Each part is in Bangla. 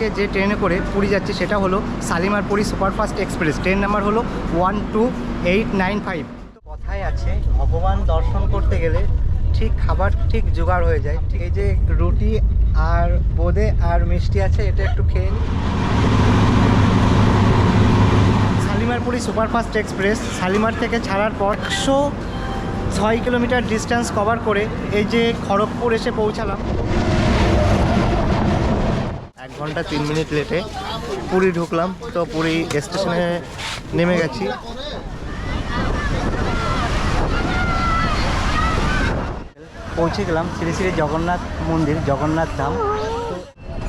আজকে যে ট্রেনে করে পুরী যাচ্ছি সেটা হলো Shalimar Puri superfast express. Train number হলো one two eight nine five. কথায় আছে, ভগবান দর্শন করতে গেলে ঠিক খাবার ঠিক জোগাড় হয়ে যায়। ঠিক এই যে রুটি আর বোঁদে আর মিষ্টি আছে, এটা একটু খেয়ে নিই শালিমারপুরি সুপারফাস্ট এক্সপ্রেস শালিমার থেকে ছাড়ার পর একশো ছয় কিলোমিটার ডিস্টেন্স কভার করে এই যে খড়গপুর এসে পৌঁছালাম। এক ঘণ্টা তিন মিনিট লেটে পুরী ঢুকলাম, তো পুরী স্টেশনে নেমে গেছি। পৌঁছে গেলাম শ্রী শ্রী জগন্নাথ মন্দির, জগন্নাথ ধাম।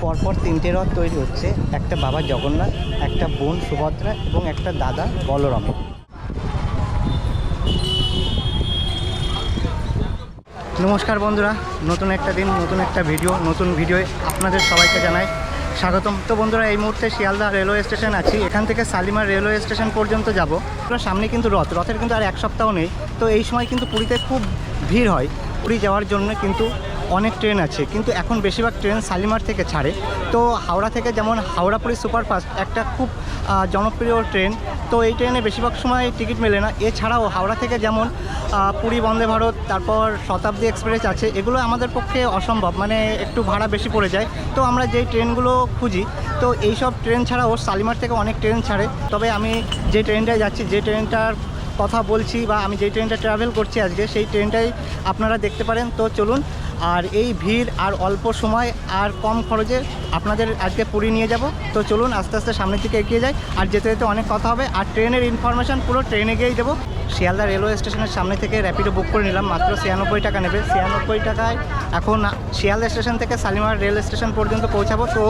পরপর তিনটে রথ তৈরি হচ্ছে, একটা বাবা জগন্নাথ, একটা বোন সুভদ্রা এবং একটা দাদা বলরাম। নমস্কার বন্ধুরা, নতুন একটা দিন, নতুন একটা ভিডিও, নতুন ভিডিওয়ে আপনাদের সবাইকে জানাই স্বাগতম। তো বন্ধুরা, এই মুহূর্তে শিয়ালদা রেলওয়ে স্টেশন আছি, এখান থেকে সালিমার রেলওয়ে স্টেশন পর্যন্ত যাব। সামনে কিন্তু রথ, রথের কিন্তু আর এক সপ্তাহ নেই। তো এই সময় কিন্তু পুরীতে খুব ভিড় হয়, পুরী যাওয়ার জন্য কিন্তু অনেক ট্রেন আছে, কিন্তু এখন বেশিরভাগ ট্রেন শালিমার থেকে ছাড়ে। তো হাওড়া থেকে যেমন হাওড়া পুরী সুপারফাস্ট, একটা খুব জনপ্রিয় ট্রেন, তো এই ট্রেনে বেশিরভাগ সময় টিকিট মেলে না। এছাড়াও হাওড়া থেকে যেমন পুরী, বন্দে ভারত, তারপর শতাব্দী এক্সপ্রেস আছে, এগুলো আমাদের পক্ষে অসম্ভব মানে একটু ভাড়া বেশি পড়ে যায়। তো আমরা যেই ট্রেনগুলো খুঁজি, তো এই সব ট্রেন ছাড়াও শালিমার থেকে অনেক ট্রেন ছাড়ে। তবে আমি যে ট্রেনটায় যাচ্ছি, যে ট্রেনটার কথা বলছি বা আমি যেই ট্রেনটা ট্রাভেল করছি আজকে, সেই ট্রেনটাই আপনারা দেখতে পারেন। তো চলুন আর এই ভিড় আর অল্প সময় আর কম খরচে আপনাদের আজকে পুরী নিয়ে যাব। তো চলুন আস্তে আস্তে সামনের দিকে এগিয়ে যাই। আর যেতে যেতে অনেক কথা হবে। আর ট্রেনের ইনফরমেশান পুরো ট্রেনে গিয়েই দেবো। শিয়ালদা রেলওয়ে স্টেশনের সামনে থেকে র্যাপিডো বুক করে নিলাম। মাত্র ছিয়ানব্বই টাকা নেবে। ছিয়ানব্বই টাকায় এখন শিয়ালদা স্টেশন থেকে শালিমার রেল স্টেশন পর্যন্ত পৌঁছাবো। তো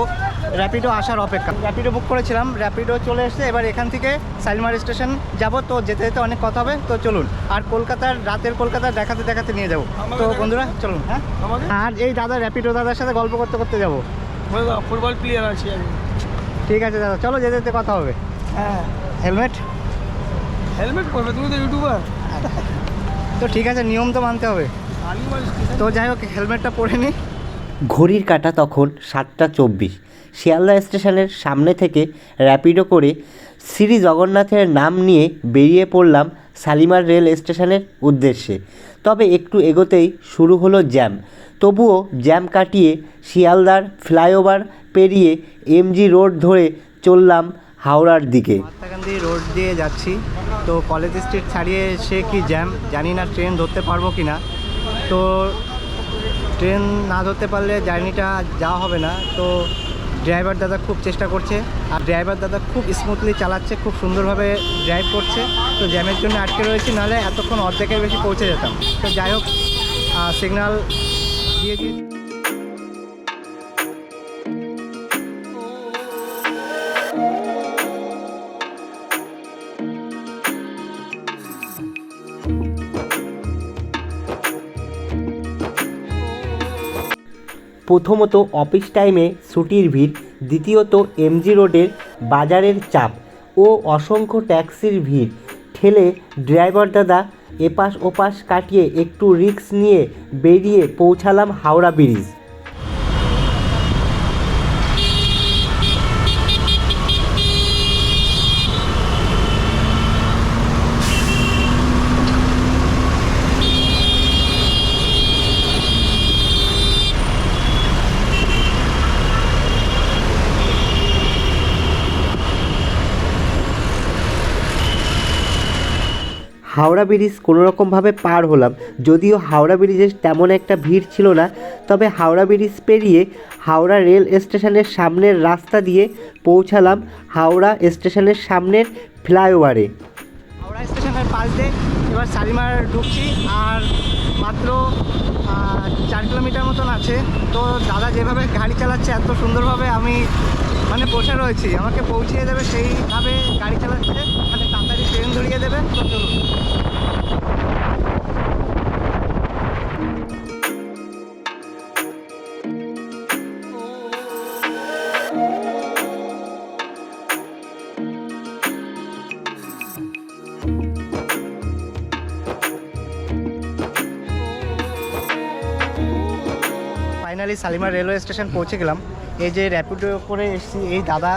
র্যাপিডো আসার অপেক্ষা। র্যাপিডো বুক করেছিলাম। র্যাপিডো চলে এসেছে। এবার এখান থেকে শালিমার স্টেশন যাব। তো যেতে যেতে অনেক কথা হবে। তো চলুন। আর কলকাতার, রাতের কলকাতার দেখাতে দেখাতে নিয়ে যাব। তো বন্ধুরা, চলুন হ্যাঁ? আর এই দাদা র্যাপিডো দাদার সাথে গল্প করতে করতে যাব। ফুটবল প্লেয়ার আছি আমি। ঠিক আছে দাদা চলো যেতে যেতে কথা হবে। হ্যাঁ। হেলমেট হেলমেট পরবে তুমি তো ইউটিউবার তো ঠিক আছে নিয়ম তো মানতে হবে। তো যাই হোক হেলমেটটা পরে নিই ঘড়ির কাঁটা তখন সাতটা চব্বিশ। শিয়ালদা স্টেশনের সামনে থেকে র্যাপিডো করে শ্রী জগন্নাথের নাম নিয়ে বেরিয়ে পড়লাম শালিমার রেল স্টেশনের উদ্দেশ্যে। তবে একটু এগোতেই শুরু হলো জ্যাম। তবুও জ্যাম কাটিয়ে শিয়ালদার ফ্লাইওভার পেরিয়ে এমজি রোড ধরে চললাম হাওড়ার দিকে। মহাত্মা রোড দিয়ে যাচ্ছি। তো কলেজ স্ট্রিট ছাড়িয়ে সে কি জ্যাম? জানি না ট্রেন ধরতে পারব কি না। তো ট্রেন না ধরতে পারলে জার্নিটা যাওয়া হবে না। তো ড্রাইভার দাদা খুব চেষ্টা করছে আর ড্রাইভার দাদা খুব স্মুথলি চালাচ্ছে, খুব সুন্দরভাবে ড্রাইভ করছে। তো জ্যামের জন্য আটকে রয়েছি, নাহলে এতক্ষণ অর্ধেকের বেশি পৌঁছে যেতাম। তো যাই হোক সিগনাল দিয়ে দিয়ে প্রথমত অফিস টাইমে ছুটির ভিড়, দ্বিতীয়ত এমজি রোডের বাজারের চাপ ও অসংখ্য ট্যাক্সির ভিড়। ঠেলে ড্রাইভার দাদা এপাশ ওপাশ কাটিয়ে একটু রিক্স নিয়ে বেরিয়ে পৌঁছালাম হাওড়া ব্রিজ। হাওড়া ব্রিজ কোনোরকমভাবে পার হলাম। যদিও হাওড়া ব্রিজে তেমন একটা ভিড় ছিল না, তবে হাওড়া ব্রিজ পেরিয়ে হাওড়া রেল স্টেশনের সামনের রাস্তা দিয়ে পৌঁছালাম হাওড়া স্টেশনের সামনের ফ্লাইওভারে। হাওড়া স্টেশনের পাশ দিয়ে এবার শালিমার ঢুকছি, আর মাত্র চার কিলোমিটার মতন আছে। তো দাদা যেভাবে গাড়ি চালাচ্ছে, এত সুন্দরভাবে আমি মানে বসে রয়েছি। আমাকে পৌঁছিয়ে দেবে সেইভাবে গাড়ি চালাচ্ছে মানে তাড়াতাড়ি ট্রেন ধরিয়ে দেবে। তো চলুন। ফাইনালি শালিমার রেলওয়ে স্টেশন পৌঁছে গেলাম। এই যে র্যাপিডো করে এসেছি, এই দাদা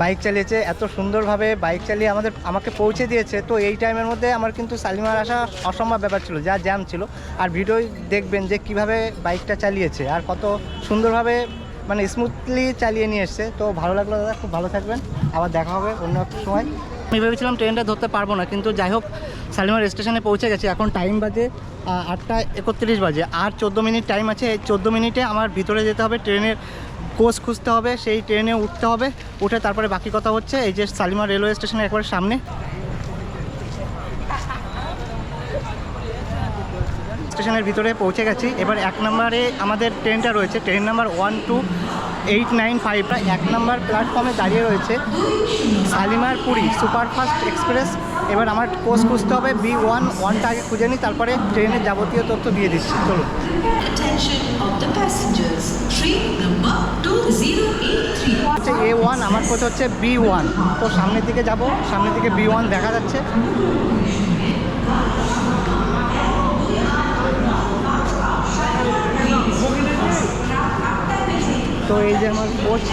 বাইক চালিয়েছে, এত সুন্দরভাবে বাইক চালিয়ে আমাদের, আমাকে পৌঁছে দিয়েছে। তো এই টাইমের মধ্যে আমার কিন্তু শালিমার আসা অসম্ভব ব্যাপার ছিল, যা জ্যাম ছিল। আর ভিডিও দেখবেন যে কীভাবে বাইকটা চালিয়েছে, আর কত সুন্দরভাবে মানে স্মুথলি চালিয়ে নিয়ে এসছে। তো ভালো লাগল দাদা, খুব ভালো থাকবেন। আবার দেখা হবে অন্য একটা সময়। আমি ভেবেছিলাম ট্রেনটা ধরতে পারব না, কিন্তু যাই হোক শালিমার স্টেশনে পৌঁছে গেছি। এখন টাইম বাজে আটটা একত্রিশ বাজে। আর চোদ্দ মিনিট টাইম আছে, এই চোদ্দ মিনিটে আমার ভিতরে যেতে হবে, ট্রেনের কোচ খুঁজতে হবে, সেই ট্রেনে উঠতে হবে, উঠে তারপরে বাকি কথা হচ্ছে, এই যে শালিমার রেলওয়ে স্টেশনের একবারে সামনে। স্টেশনের ভিতরে পৌঁছে গেছি। এবার এক নম্বরে আমাদের ট্রেনটা রয়েছে train number one two eight nine ফাইভটা এক নম্বর প্ল্যাটফর্মে দাঁড়িয়ে রয়েছে। Shalimar Puri superfast express. এবার আমার কোচ খুঁজতে হবে বি ওয়ান ওয়ানটা আগে খুঁজে নিই তারপরে ট্রেনের যাবতীয় তথ্য দিয়ে দিচ্ছি। চলুন। Attention of the passengers. Train number 2083. হচ্ছে এ ওয়ান আমার কোচ হচ্ছে বি ওয়ান। তো সামনের দিকে যাব সামনের দিকে বি ওয়ান দেখা যাচ্ছে। তো এই যে আমার কোচ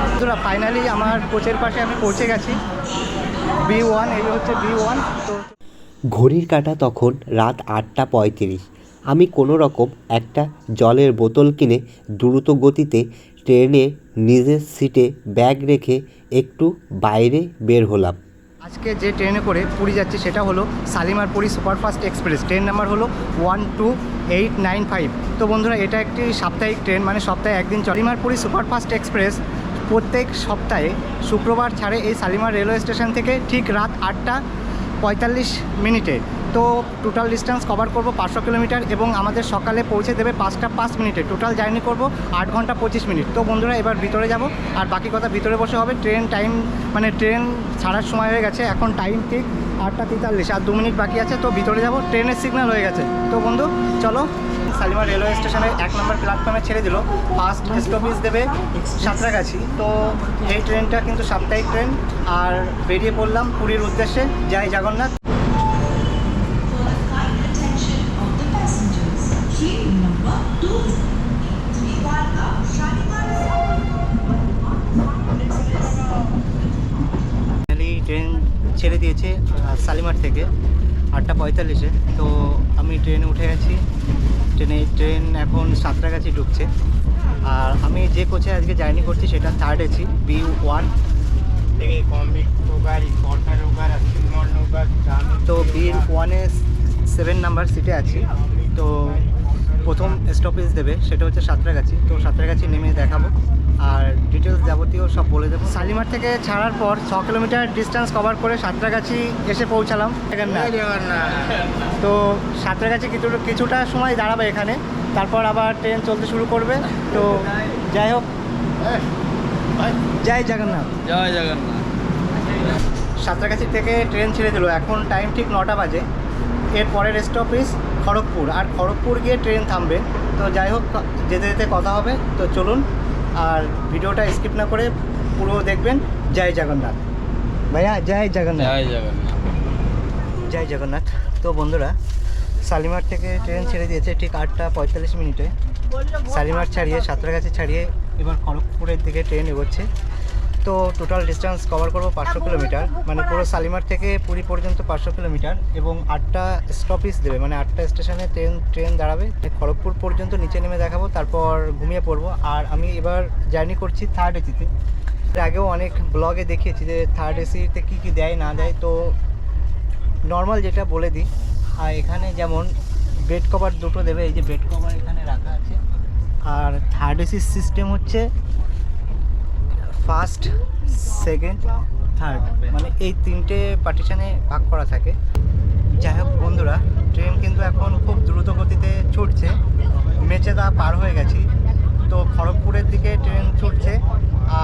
বন্ধুরা ফাইনালি আমার কোচের পাশে আমি পৌঁছে গেছি। বি ওয়ান এই হচ্ছে বি ওয়ান তো ঘড়ির কাঁটা তখন রাত আটটা পঁয়ত্রিশ। আমি কোনো রকম একটা জলের বোতল কিনে দ্রুত গতিতে ট্রেনে নিজের সিটে ব্যাগ রেখে একটু বাইরে বের হলাম। আজকে যে ট্রেনে করে পুরী যাচ্ছি সেটা হলো Shalimar Puri superfast express. Train number হলো one two eight nine five. তো বন্ধুরা, এটা একটি সাপ্তাহিক ট্রেন মানে সপ্তাহে একদিন শালিমার পুরী সুপারফাস্ট এক্সপ্রেস প্রত্যেক সপ্তাহে শুক্রবার ছাড়ে এই শালিমার রেলওয়ে স্টেশন থেকে ঠিক রাত আটটা পঁয়তাল্লিশ মিনিটে। তো টোটাল ডিস্টেন্স কভার করব পাঁচশো কিলোমিটার এবং আমাদের সকালে পৌঁছে দেবে পাঁচটা পাঁচ মিনিটে। টোটাল জার্নি করব আট ঘণ্টা পঁচিশ মিনিট। তো বন্ধুরা, এবার ভিতরে যাব। আর বাকি কথা ভিতরে বসে হবে। ট্রেন টাইম মানে ট্রেন ছাড়ার সময় হয়ে গেছে। এখন টাইম ঠিক আটটা তেতাল্লিশ। আর দু মিনিট বাকি আছে, তো ভিতরে যাব। ট্রেনের সিগন্যাল হয়ে গেছে। তো বন্ধু, চলো। শালিমার রেলওয়ে স্টেশনে এক নম্বর প্ল্যাটফর্মে ছেড়ে দিল। ফার্স্ট স্টপেজ দেবে সাঁতরাগাছি। তো এই ট্রেনটা কিন্তু সাপ্তাহিক ট্রেন আর বেরিয়ে পড়লাম পুরীর উদ্দেশ্যে। জয় জগন্নাথ। ট্রেন ছেড়ে দিয়েছে শালিমার থেকে আটটা পঁয়তাল্লিশে। তো আমি ট্রেনে উঠে গেছি। ট্রেনে ট্রেন এখন সাতটা সাঁতরাগাছি ঢুকছে। আর আমি যে কোচে আজকে জার্নি করছি সেটা থার্ড এসি বি ওয়ান তো বি ওয়ানে সেভেন নাম্বার সিটে আছি। তো প্রথম স্টপেজ দেবে সেটা হচ্ছে সাঁতরাগাছি। তো সাঁতরাগাছি নেমে দেখাবো। আর ডিটেলস যাবতীয় সব বলে দেবো। শালিমার থেকে ছাড়ার পর ছ কিলোমিটার ডিস্টেন্স কভার করে সাঁতরাগাছি এসে পৌঁছালাম। তো সাঁতরাগাছি কিছু কিছুটা সময় দাঁড়াবে এখানে। তারপর আবার ট্রেন চলতে শুরু করবে। তো যাই হোক। জয় জগন্নাথ। জয় জগন্নাথ। সাঁতরাগাছি থেকে ট্রেন ছেড়ে দিল। এখন টাইম ঠিক নটা বাজে। এর পরের স্টপেজ খড়গপুর। আর খড়গপুর গিয়ে ট্রেন থামবে। তো যাই হোক যেতে যেতে কথা হবে। তো চলুন আর ভিডিওটা স্কিপ না করে পুরো দেখবেন। জয় জগন্নাথ। ভাইয়া জয় জগন্নাথ। জয় জগন্নাথ। জয় জগন্নাথ। তো বন্ধুরা শালিমার থেকে ট্রেন ছেড়ে দিয়েছে ঠিক আটটা পঁয়তাল্লিশ মিনিটে। শালিমার ছাড়িয়ে সাঁতরাগাছি ছাড়িয়ে এবার খড়গপুরের দিকে ট্রেন এগোচ্ছে। তো টোটাল ডিস্টেন্স কভার করব পাঁচশো কিলোমিটার মানে পুরো শালিমার থেকে পুরী পর্যন্ত পাঁচশো কিলোমিটার এবং আটটা স্টপেজ দেবে মানে আটটা স্টেশনে ট্রেন ট্রেন দাঁড়াবে। খড়গপুর পর্যন্ত নিচে নেমে দেখাবো তারপর ঘুমিয়ে পড়ব। আর আমি এবার জার্নি করছি থার্ড এসিতে আগেও অনেক ব্লগে দেখিয়েছি যে থার্ড এসিতে কী কী দেয় না দেয়। তো নর্মাল যেটা বলে দিই আর এখানে যেমন বেড কভার দুটো দেবে এই যে বেড কভার এখানে রাখা আছে। আর থার্ড এসি সিস্টেম হচ্ছে ফার্স্ট সেকেন্ড থার্ড মানে এই তিনটে পার্টিশানে ভাগ করা থাকে। যাই হোক বন্ধুরা ট্রেন কিন্তু এখন খুব দ্রুত গতিতে ছুটছে। মেচে মেচেদা পার হয়ে গেছি। তো খড়গপুরের দিকে ট্রেন ছুটছে।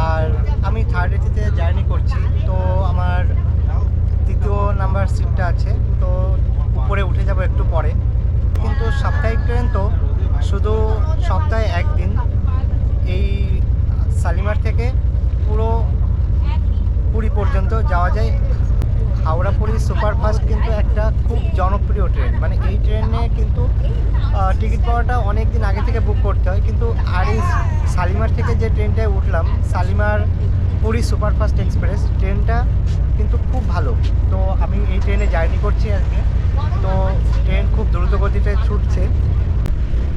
আর আমি থার্ড এসিতে জার্নি করছি। তো আমার তৃতীয় নাম্বার সিটটা আছে। তো উপরে উঠে যাব একটু পরে। কিন্তু সাপ্তাহিক ট্রেন তো শুধু সপ্তাহে একদিন। এই শালিমার থেকে পুরো পুরী পর্যন্ত যাওয়া যায়। হাওড়া পুরী সুপারফাস্ট কিন্তু একটা খুব জনপ্রিয় ট্রেন। মানে এই ট্রেনে কিন্তু টিকিট পাওয়াটা অনেক দিন আগে থেকে বুক করতে হয়। কিন্তু আর এই শালিমার থেকে যে ট্রেনটায় উঠলাম শালিমার পুরী সুপারফাস্ট এক্সপ্রেস, ট্রেনটা কিন্তু খুব ভালো। তো আমি এই ট্রেনে জার্নি করছি আজকে। তো ট্রেন খুব দ্রুত গতিতে ছুটছে।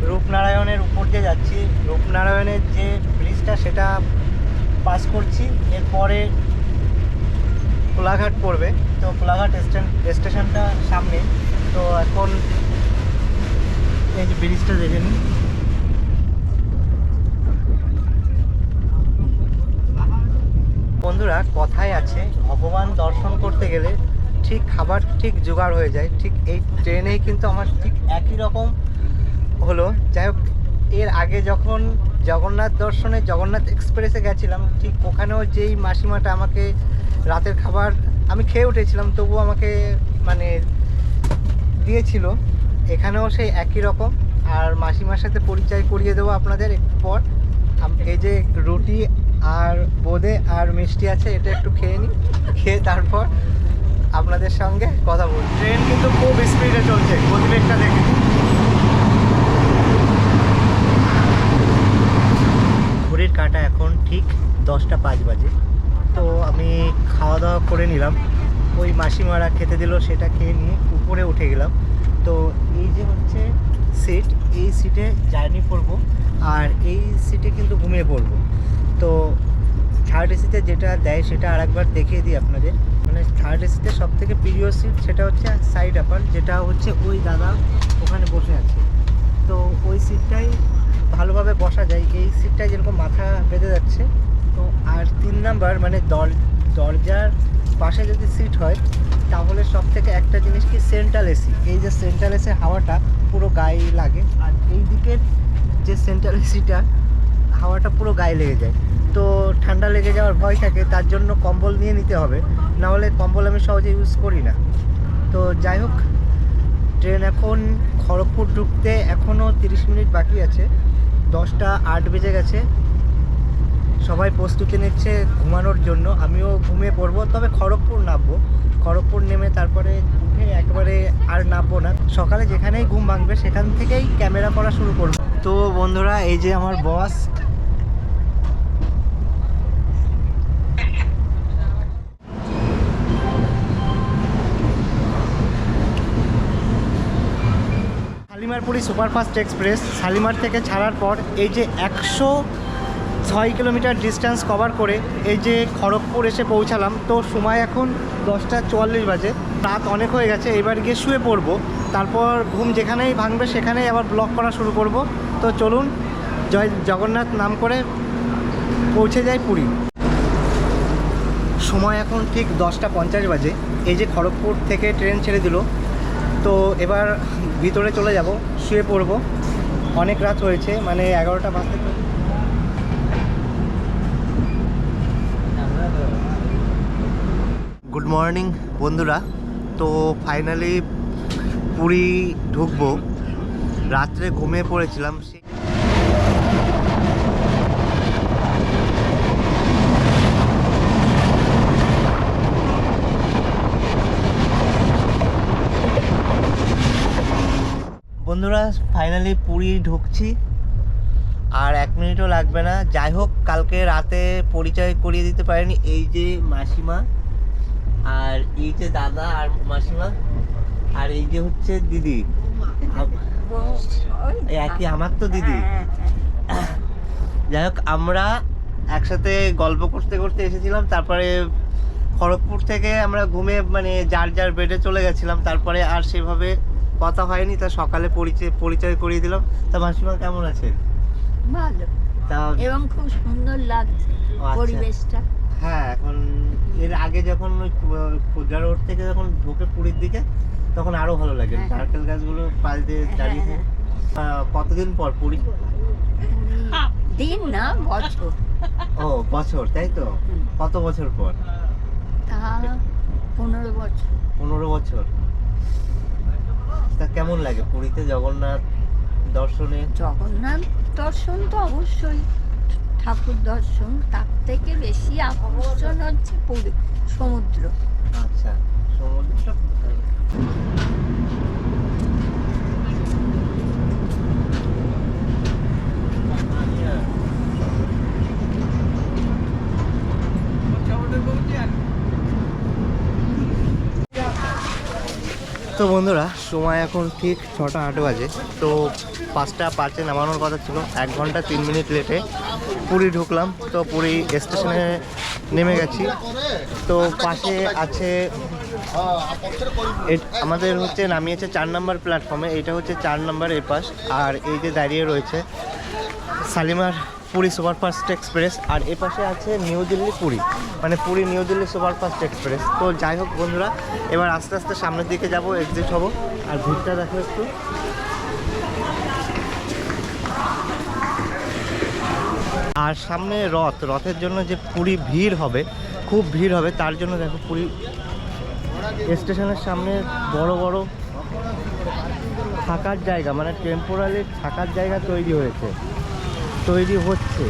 রূপনারায়ণের উপর দিয়ে যাচ্ছি। রূপনারায়ণের যে ব্রিজটা, সেটা পাস করছি, এরপরে কোলাঘাট পড়বে। তো কোলাঘাট স্টেশন স্টেশনটা সামনে। তো এখন এই যে ব্রিজটা দেখে বন্ধুরা, কথায় আছে, ভগবান দর্শন করতে গেলে ঠিক খাবার ঠিক জোগাড় হয়ে যায়। ঠিক এই ট্রেনেই কিন্তু আমার ঠিক একই রকম হলো। যাই হোক, এর আগে যখন জগন্নাথ দর্শনে, জগন্নাথ এক্সপ্রেসে গেছিলাম। ঠিক ওখানেও যেই মাসিমাটা আমাকে রাতের খাবার আমি খেয়ে উঠেছিলাম তবু আমাকে মানে দিয়েছিল। এখানেও সেই একই রকম। আর মাসিমার সাথে পরিচয় করিয়ে দেবো আপনাদের একটু পর এই যে রুটি আর বোঁদে আর মিষ্টি আছে, এটা একটু খেয়ে নিই। খেয়ে তারপর আপনাদের সঙ্গে কথা বলি ট্রেন কিন্তু খুব স্পিডে চলছে। গতিবেগটা দেখে নিন। ঘড়ির কাঁটা এখন ঠিক দশটা পাঁচ বাজে। তো আমি খাওয়া দাওয়া করে নিলাম। ওই মাসিমারা খেতে দিল, সেটা খেয়ে নিয়ে উপরে উঠে গেলাম। তো এই যে হচ্ছে সিট এই সিটে জার্নি করব, আর এই সিটে কিন্তু ঘুমিয়ে পড়ব। তো থার্ড এসিতে যেটা দেয়, সেটা আরেকবার দেখিয়ে দিই আপনাদের। মানে থার্ড এসিতে সব থেকে প্রিয় সিট সেটা হচ্ছে সাইড আপার যেটা হচ্ছে ওই দাদা ওখানে বসে আছে। তো ওই সিটটাই ভালোভাবে বসা যায়। এই সিটটাই যেরকম মাথা বেঁধে যাচ্ছে তো আর তিন নাম্বার মানে দর, দরজার পাশে যদি সিট হয়, তাহলে সব থেকে একটা জিনিস কি? সেন্ট্রাল এসি এই যে সেন্ট্রাল এসি হাওয়াটা পুরো গায়ে লাগে আর এই দিকের যে সেন্ট্রাল এসিটা হাওয়াটা পুরো গায়ে লেগে যায়। তো ঠান্ডা লেগে যাওয়ার ভয় থাকে, তার জন্য কম্বল নিয়ে নিতে হবে। না হলে কম্বল আমি সহজে ইউজ করি না। তো যাই হোক, ট্রেন এখন খড়গপুর ঢুকতে এখনও তিরিশ মিনিট বাকি আছে। দশটা আট বেজে গেছে। সবাই প্রস্তুতি নিচ্ছে ঘুমানোর জন্য। আমিও ঘুমিয়ে পড়ব, তবে খড়গপুর নামবো। খড়গপুর নেমে তারপরে উঠে একবারে আর নামবো না। সকালে যেখানেই ঘুম ভাঙবে সেখান থেকেই ক্যামেরা করা শুরু করব। তো বন্ধুরা, এই যে আমার বস। শালিমারপুরি সুপারফাস্ট এক্সপ্রেস, শালিমার থেকে ছাড়ার পর এই যে একশো ছয় কিলোমিটার ডিস্টেন্স কভার করে এই যে খড়গপুর এসে পৌঁছালাম, তো সময় এখন দশটা চুয়াল্লিশ বাজে। রাত অনেক হয়ে গেছে, এবার গিয়ে শুয়ে পড়ব। তারপর ঘুম যেখানেই ভাঙবে সেখানেই আবার ব্লক করা শুরু করব। তো চলুন, জয় জগন্নাথ নাম করে পৌঁছে যাই পুরী। সময় এখন ঠিক দশটা পঞ্চাশ বাজে, এই যে খড়গপুর থেকে ট্রেন ছেড়ে দিল। তো এবার ভিতরে চলে যাব, শুয়ে পড়ব। অনেক রাত হয়েছে মানে এগারোটা বাজতে তো- গুড মর্নিং, বন্ধুরা। তো ফাইনালি পুরী ঢুকবো। রাত্রে ঘুমিয়ে পড়েছিলাম বন্ধুরা, ফাইনালি পুরী ঢুকছি। আর এক মিনিটও লাগবে না। যাই হোক, কালকে রাতে পরিচয় করিয়ে দিতে পারেনি এই যে মাসিমা। আর এই যে দাদা আর মাসিমা আর এই যে হচ্ছে দিদি। একই আমার তো দিদি। যাই হোক আমরা একসাথে গল্প করতে করতে এসেছিলাম তারপরে খড়গপুর থেকে আমরা ঘুমে মানে যার যার বেডে চলে গেছিলাম তারপরে আর সেভাবে কথা হয়নি তা সকালে পরিচয় পরিচয় করিয়ে দিলাম। তা মাসিমা কেমন আছেন ভালো। এবং খুব সুন্দর লাগছে আচ্ছা। পরিবেশটা। হ্যাঁ এখন এর আগে যখন ওই খু- খুচরা রোড থেকে যখন ঢোকে পুরীর দিকে তখন আরও ভালো লাগে। হ্যাঁ। নারকেল গাছগুলো পাশ দিয়ে হ্যাঁ, দাঁড়িয়ে হ্যাঁ। আহ, কতদিন পর পুরী? দিন না বছর। ও বছর তাই তো? কত বছর পর? পনেরো বছর। পনেরো বছর। তা কেমন লাগে পুরীতে জগন্নাথ দর্শনে? জগন্নাথ দর্শন তো অবশ্যই। ঠাকুর দর্শন তার থেকে বেশি আকর্ষণ হচ্ছে সমুদ্র। আচ্ছা সমুদ্রটা তো বন্ধুরা, সময় এখন ঠিক ছটা আট বাজে। তো পাঁচটা পাঁচে নামানোর কথা ছিল, এক ঘণ্টা তিন মিনিট লেটে পুরী ঢুকলাম। তো পুরী স্টেশনে নেমে গেছি। তো পাশে আছে আমাদের হচ্ছে নামিয়েছে চার নম্বর প্ল্যাটফর্মে এটা হচ্ছে চার নম্বর এ পাশ আর এই যে দাঁড়িয়ে রয়েছে শালিমার পুরী সুপারফাস্ট এক্সপ্রেস আর এ পাশে আছে নিউ দিল্লি পুরী। মানে Puri new Delhi superfast express. তো যাই হোক বন্ধুরা, এবার আস্তে আস্তে সামনের দিকে যাব এক্সিট হব। আর ভিড়টা দেখো একটু। আর সামনে রথ, রথের জন্য যে পুরী ভিড় হবে, খুব ভিড় হবে, তার জন্য দেখো পুরী স্টেশনের সামনে বড় বড় থাকার জায়গা মানে টেম্পোরারি থাকার জায়গা তৈরি হয়েছে। তৈরি হচ্ছে।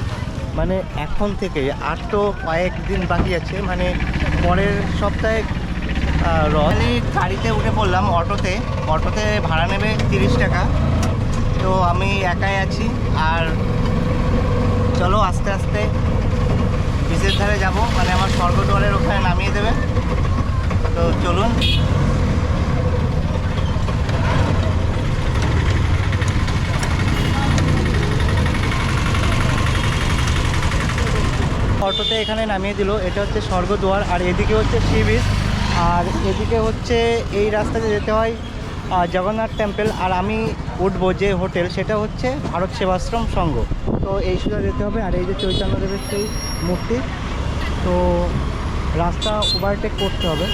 মানে এখন থেকে আর তো কয়েকদিন বাকি আছে মানে পরের সপ্তাহে রলি গাড়িতে উঠে পড়লাম অটোতে। অটোতে ভাড়া নেবে তিরিশ টাকা। তো আমি একাই আছি। আর চলো আস্তে আস্তে বিচের ধারে যাব। মানে আমার স্বর্গদ্বারের ওখানে নামিয়ে দেবে। তো চলুন। অটোতে এখানে নামিয়ে দিল। এটা হচ্ছে স্বর্গদুয়ার, আর এদিকে হচ্ছে সি বিচ, আর এদিকে হচ্ছে এই রাস্তাতে যেতে হয় জগন্নাথ টেম্পল, আর আমি উঠবো যে হোটেল, সেটা হচ্ছে ভারত সেবাশ্রম সংঘ। তো এই সুযোগ যেতে হবে, আর এই যে চৈতন্যদেবের সেই মূর্তি, তো রাস্তা ওভারটেক করতে হবে।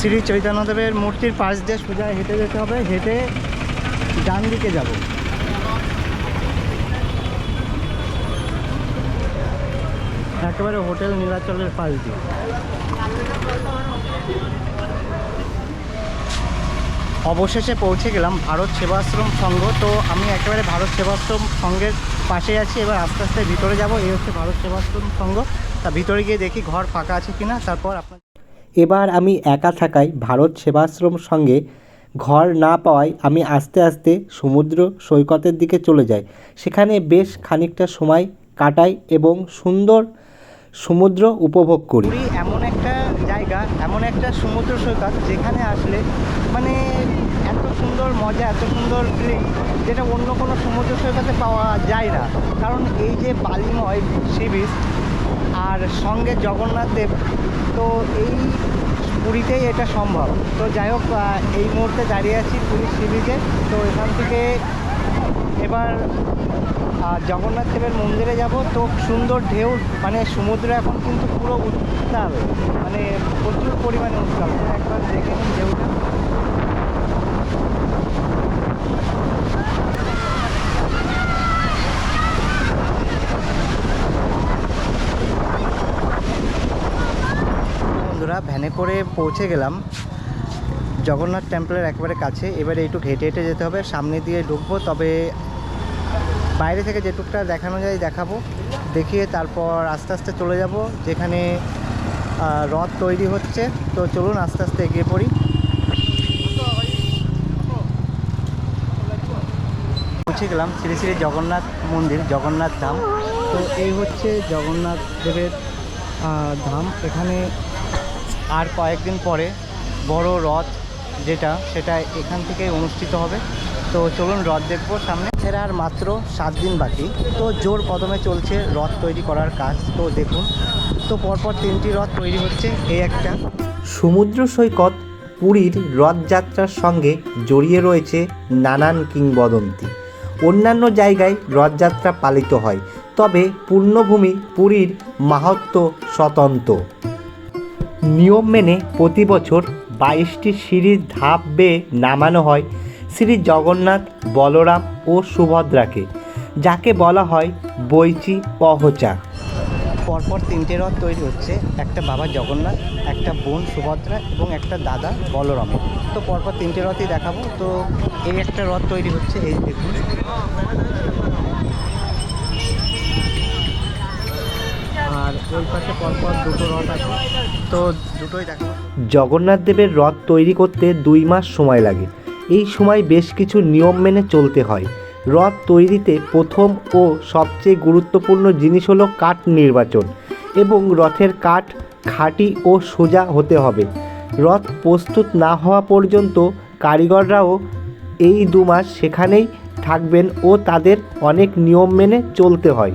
শ্রী চৈতন্যদেবের মূর্তির পাশ দিয়ে সোজা হেঁটে যেতে হবে, হেঁটে ডান দিকে যাব। একেবারে হোটেল নীলাচলের পাশ দিয়ে। অবশেষে পৌঁছে গেলাম ভারত সেবাশ্রম সংঘ। তো আমি একেবারে ভারত সেবাশ্রম সংঘের পাশে আছি, এবার আস্তে আস্তে ভিতরে যাব। এই হচ্ছে ভারত সেবাশ্রম সংঘ। তা ভিতরে গিয়ে দেখি ঘর ফাঁকা আছে কিনা, তারপর আপনার এবার আমি একা থাকায় ভারত সেবাশ্রম সঙ্গে ঘর না পাওয়ায় আমি আস্তে আস্তে সমুদ্র সৈকতের দিকে চলে যাই। সেখানে বেশ খানিকটা সময় কাটাই এবং সুন্দর সমুদ্র উপভোগ করি। এমন একটা জায়গা, এমন একটা সমুদ্র সৈকত যেখানে আসলে মানে এত সুন্দর মজা, এত সুন্দর ফিলিং যেটা অন্য কোনো সমুদ্র সৈকতে পাওয়া যায় না। কারণ এই যে বালিময় সি বিচ আর সঙ্গে জগন্নাথ দেব। তো এই পুরীতেই এটা সম্ভব। তো যাই হোক এই মুহূর্তে দাঁড়িয়ে আছি পুরীর সিরিজে তো এখান থেকে এবার জগন্নাথ দেবের মন্দিরে যাব। তো সুন্দর ঢেউ মানে সমুদ্র এখন কিন্তু পুরো উত্তাল। মানে প্রচুর পরিমাণে উত্তাল। একবার দেখে নিন ঢেউটা। বন্ধুরা ভ্যানে করে পৌঁছে গেলাম। জগন্নাথ টেম্পলের একেবারে কাছে। এবারে একটু হেঁটে হেঁটে যেতে হবে। সামনে দিয়ে ঢুকবো, তবে বাইরে থেকে যেটুকটা দেখানো যায় দেখাবো। দেখিয়ে তারপর আস্তে আস্তে চলে যাব, যেখানে রথ তৈরি হচ্ছে। তো চলুন আস্তে আস্তে এগিয়ে পড়ি। পৌঁছে গেলাম শ্রী শ্রী জগন্নাথ মন্দির, জগন্নাথ ধাম। তো এই হচ্ছে জগন্নাথ দেবের ধাম। এখানে আর কয়েকদিন পরে বড় রথ যেটা, সেটা এখান থেকে অনুষ্ঠিত হবে। তো চলুন রথ দেখব সামনে। এর আর মাত্র সাত দিন বাকি। তো জোর কদমে চলছে রথ তৈরি করার কাজ। তো দেখুন, তো পরপর তিনটি রথ তৈরি হচ্ছে এই একটা। সমুদ্র সৈকত পুরীর রথযাত্রার সঙ্গে জড়িয়ে রয়েছে নানান কিংবদন্তি। অন্যান্য জায়গায় রথযাত্রা পালিত হয়, তবে পূর্ণভূমি পুরীর মাহাত্ম স্বতন্ত্র। নিয়ম মেনে প্রতি বছর বাইশটি সিঁড়ির ধাপ বেয়ে নামানো হয়। শ্রী জগন্নাথ, বলরাম ও সুভদ্রাকে, যাকে বলা হয় বৈচি পহচা। পরপর তিনটে রথ তৈরি হচ্ছে, একটা বাবা জগন্নাথ, একটা বোন সুভদ্রা এবং একটা দাদা বলরাম। তো পরপর তিনটে রথই দেখাবো। তো এই একটা রথ তৈরি হচ্ছে, এই দেখুন। জগন্নাথ দেবের রথ তৈরি করতে দুই মাস সময় লাগে। এই সময় বেশ কিছু নিয়ম মেনে চলতে হয়। রথ তৈরিতে প্রথম ও সবচেয়ে গুরুত্বপূর্ণ জিনিস হলো কাঠ নির্বাচন এবং রথের কাঠ খাঁটি ও সোজা হতে হবে। রথ প্রস্তুত না হওয়া পর্যন্ত কারিগররাও এই দু মাস সেখানেই থাকবেন ও তাদের অনেক নিয়ম মেনে চলতে হয়।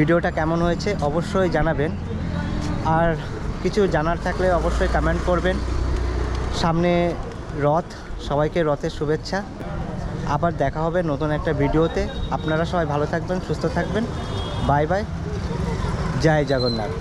ভিডিওটা কেমন হয়েছে অবশ্যই জানাবেন। আর কিছু জানার থাকলে অবশ্যই কমেন্ট করবেন। সামনে রথ, সবাইকে রথের শুভেচ্ছা। আবার দেখা হবে নতুন একটা ভিডিওতে। আপনারা সবাই ভালো থাকবেন, সুস্থ থাকবেন। Bye bye. জয় জগন্নাথ।